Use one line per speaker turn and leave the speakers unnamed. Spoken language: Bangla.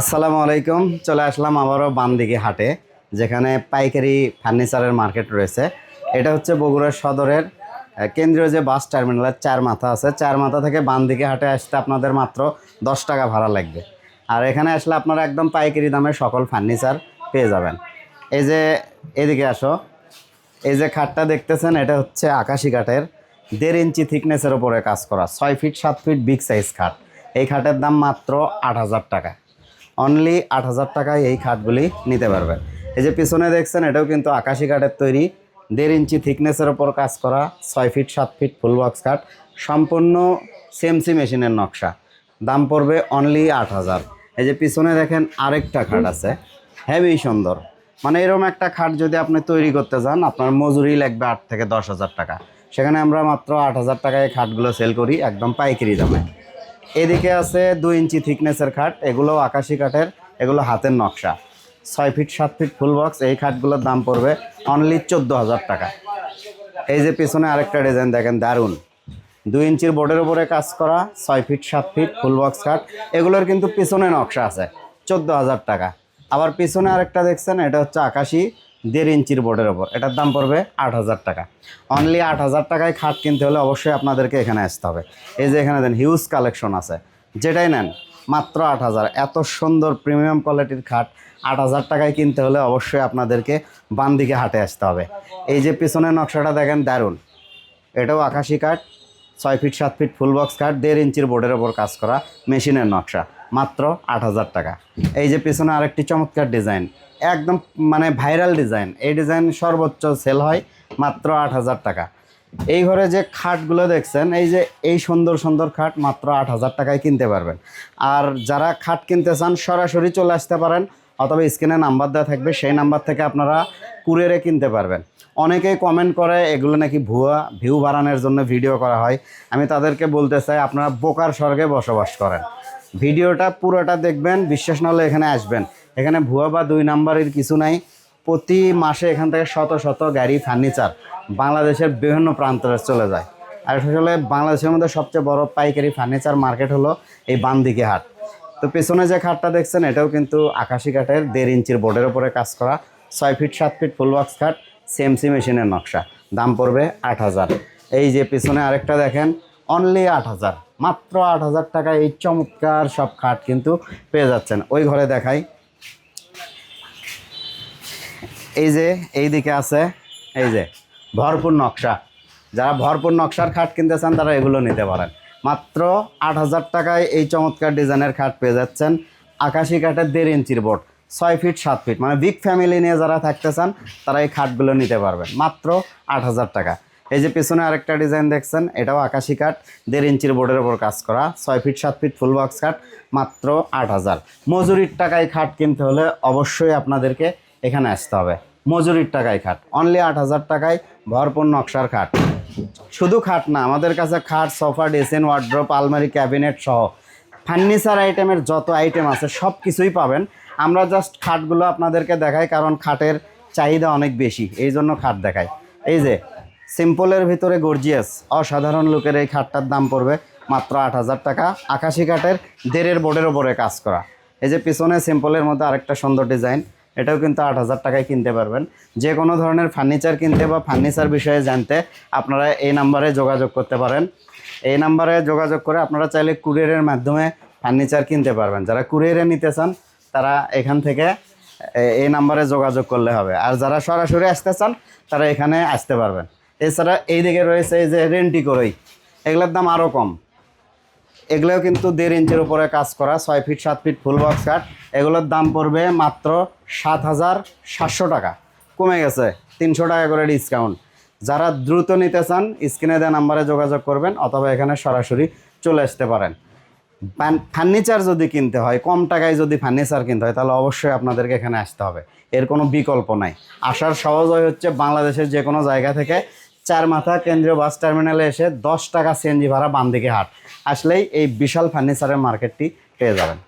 আসসালামু আলাইকুম। চলে আসলাম আবারও বামদিকে হাটে, যেখানে পাইকারি ফার্নিচারের মার্কেট রয়েছে। এটা হচ্ছে বগুড়া সদরের কেন্দ্রীয় যে বাস টার্মিনালের চার মাথা আছে। চার মাথা থেকে বামদিকে হাটে আসতে আপনাদের মাত্র দশ টাকা ভাড়া লাগবে। আর এখানে আসলে আপনারা একদম পাইকারি দামে সকল ফার্নিচার পেয়ে যাবেন। এই যে এদিকে আসো। এই যে খাটটা দেখতেছেন, এটা হচ্ছে আকাশি কাঠের, দেড় ইঞ্চি থিকনেসের উপরে কাজ করা, ছয় ফিট, সাত ফিট বিগ সাইজ খাট। এই খাটের দাম মাত্র আট হাজার টাকা। অনলি আট হাজার টাকায় এই খাটগুলি নিতে পারবেন। এই যে পিছনে দেখছেন, এটাও কিন্তু আকাশি কাঠের তৈরি। দেড় ইঞ্চি থিকনেসের ওপর কাজ করা, ছয় ফিট, সাত ফিট ফুল বক্স কাঠ। সম্পূর্ণ সিএমসি মেশিনের নকশা। দাম পড়বে অনলি আট হাজার। এই যে পিছনে দেখেন আরেকটা খাট আছে। হেভি সুন্দর। মানে এরকম একটা খাট যদি আপনি তৈরি করতে যান, আপনার মজুরি লাগবে আট থেকে দশ হাজার টাকা। সেখানে আমরা মাত্র আট হাজার টাকায় খাটগুলো সেল করি, একদম পাইকারি দামে। এদিকে আছে দুই ইঞ্চি থিকনেসের খাট, এগুলো আকাশি কাঠের, এগুলো হাতের নকশা। ছয় ফিট, সাত ফিট ফুল বক্স, এই খাটগুলোর দাম পড়বে অনলি চোদ্দ হাজার টাকা। এই যে পিছনে আরেকটা ডিজাইন দেখেন, দারুণ। দুই ইঞ্চির বোর্ডের উপরে কাজ করা, ছয় ফিট, সাত ফিট ফুল বক্স খাট, এগুলোর কিন্তু পিছনে নকশা আছে, চোদ্দ হাজার টাকা। আবার পিছনে আরেকটা দেখছেন, এটা হচ্ছে আকাশি দেড় ইঞ্চির বোর্ডের ওপর। এটার দাম পড়বে আট হাজার টাকা। অনলি আট হাজার টাকায় খাট কিনতে হলে অবশ্যই আপনাদেরকে এখানে আসতে হবে। এই যে এখানে দেন হিউজ কালেকশন আছে। যেটাই নেন, মাত্র আট হাজার। এত সুন্দর প্রিমিয়াম কোয়ালিটির খাট, আট হাজার টাকায় কিনতে হলে অবশ্যই আপনাদেরকে বাম দিকে হাটে আসতে হবে। এই যে পিছনের নকশাটা দেখেন, দারুণ। এটাও আকাশি কাঠ, ছয় ফিট, সাত ফিট ফুল বক্স কাঠ, দেড় ইঞ্চির বোর্ডের ওপর কাজ করা মেশিনের নকশা। মাত্র আট হাজার টাকা। এই যে পিছনে আরেকটি চমৎকার ডিজাইন, একদম মানে ভাইরাল ডিজাইন। এই ডিজাইন সর্বোচ্চ সেল হয় মাত্র আট হাজার টাকা। এই ঘরে যে খাটগুলো দেখছেন, এই যে এই সুন্দর সুন্দর খাট মাত্র আট হাজার টাকায় কিনতে পারবেন। আর যারা খাট কিনতে চান, সরাসরি চলে আসতে পারেন, অথবা স্ক্রিনে নাম্বার দেওয়া থাকবে, সেই নাম্বার থেকে আপনারা কুরিয়ারে কিনতে পারবেন। অনেকেই কমেন্ট করে, এগুলো নাকি ভুয়া ভিউ বাড়ানোর জন্য ভিডিও করা হয়। আমি তাদেরকে বলতে চাই, আপনারা বোকার স্বর্গে বসবাস করেন। ভিডিওটা পুরোটা দেখবেন, বিশ্বাস না হলে এখানে আসবেন। এখানে ভুয়া বা দুই নাম্বারের কিছু নাই। প্রতি মাসে এখান থেকে শত শত গাড়ি, ফার্নিচার বাংলাদেশের বিভিন্ন প্রান্তরে চলে যায়। আর আসলে বাংলাদেশের মধ্যে সবচেয়ে বড় পাইকারি ফার্নিচার মার্কেট হলো এই বান্দিকে হাট। তো পেছনে যে খাটটা দেখছেন, এটাও কিন্তু আকাশি কাঠের দেড় ইঞ্চির বোর্ডের উপরে কাজ করা। ছয় ফিট, সাত ফিট ফুল বক্স খাট সিএমসি মেশিনের নকশা। দাম পড়বে আট হাজার। এই যে পেছনে আরেকটা দেখেন অনলি আট হাজার। মাত্র আট হাজার টাকা এই চমৎকার সব খাট কিন্তু পেয়ে যাচ্ছেন। ওই ঘরে দেখাই। এই যে, এই দিকে আছে, এই যে, ভরপুর নকশা। যারা ভরপুর নকশার খাট কিনতে চান, তারা এগুলো নিতে পারেন। মাত্র আট হাজার টাকায় এই চমৎকার ডিজাইনের খাট পেয়ে যাচ্ছেন। আকাশি কাঠের দেড় ইঞ্চির বোর্ড, ছয় ফিট, সাত ফিট। মানে বিগ ফ্যামিলি নিয়ে যারা থাকতে চান, তারা এই খাটগুলো নিতে পারবেন। মাত্র আট হাজার টাকা। এই যে পিছনে আরেকটা ডিজাইন দেখছেন, এটাও আকাশি কাঠ, দেড় ইঞ্চির বোর্ডের ওপর কাজ করা, ছয় ফিট, সাত ফিট ফুল বক্স খাট মাত্র আট হাজার। মজুরির টাকায় খাট কিনতে হলে অবশ্যই আপনাদেরকে এখানে আসতে হবে। মজুরির টাকায় খাট অনলি আট হাজার টাকায় ভরপুর নকশার খাট। শুধু খাট না, আমাদের কাছে খাট, সোফা ডেসেন ওয়ার্ড্রপ আলমারি, ক্যাবিনেট সহ ফার্নিচার আইটেমের যত আইটেম আছে সব কিছুই পাবেন। আমরা জাস্ট খাটগুলো আপনাদেরকে দেখাই, কারণ খাটের চাহিদা অনেক বেশি, এই জন্য খাট দেখাই। এই যে সিম্পলের ভিতরে গর্জিয়াস অসাধারণ লোকের এই খাটটার দাম পড়বে মাত্র আট হাজার টাকা। আকাশি কাঠের দেড়ের বোর্ডের ওপরে কাজ করা। এই যে পিছনে সিম্পলের মধ্যে আরেকটা সুন্দর ডিজাইন এটাও কিন্তু আট হাজার টাকায় কিনতে পারবেন। যে কোনো ধরনের ফার্নিচার কিনতে বা ফার্নিচার বিষয়ে জানতে আপনারা এই নাম্বারে যোগাযোগ করতে পারেন। এই নাম্বারে যোগাযোগ করে আপনারা চাইলে কুরিয়ারের মাধ্যমে ফার্নিচার কিনতে পারবেন। যারা কুরিয়ারে নিতে চান, তারা এখান থেকে এই নাম্বারে যোগাযোগ করলে হবে। আর যারা সরাসরি আসতে চান, তারা এখানে আসতে পারবেন। এছাড়া এই দিকে রয়েছে এই যে রেন্টি করই এগুলোর দাম আরও কম। এগুলোও কিন্তু দেড় ইঞ্চের উপরে কাজ করা, ছয় ফিট, সাত ফিট ফুল বক্স কাঠ এগুলোর দাম পড়বে মাত্র সাত হাজার সাতশো টাকা। কমে গেছে, তিনশো টাকা করে ডিসকাউন্ট যারা দ্রুত নিতে চান, স্ক্রিনে দেওয়া নাম্বারে যোগাযোগ করবেন অথবা এখানে সরাসরি চলে আসতে পারেন। ফার্নিচার যদি কিনতে হয়, কম টাকায় যদি ফার্নিচার কিনতে হয়, তাহলে অবশ্যই আপনাদেরকে এখানে আসতে হবে। এর কোনো বিকল্প নাই। আসার সহজ হয় হচ্ছে বাংলাদেশের যে কোনো জায়গা থেকে চার মাথা কেন্দ্রীয় বাস টার্মিনালে এসে দশ টাকা সিএনজি ভাড়া বাম দিকে হাট। আসলেই এই বিশাল ফার্নিচারের মার্কেটটি পেয়ে যাবেন।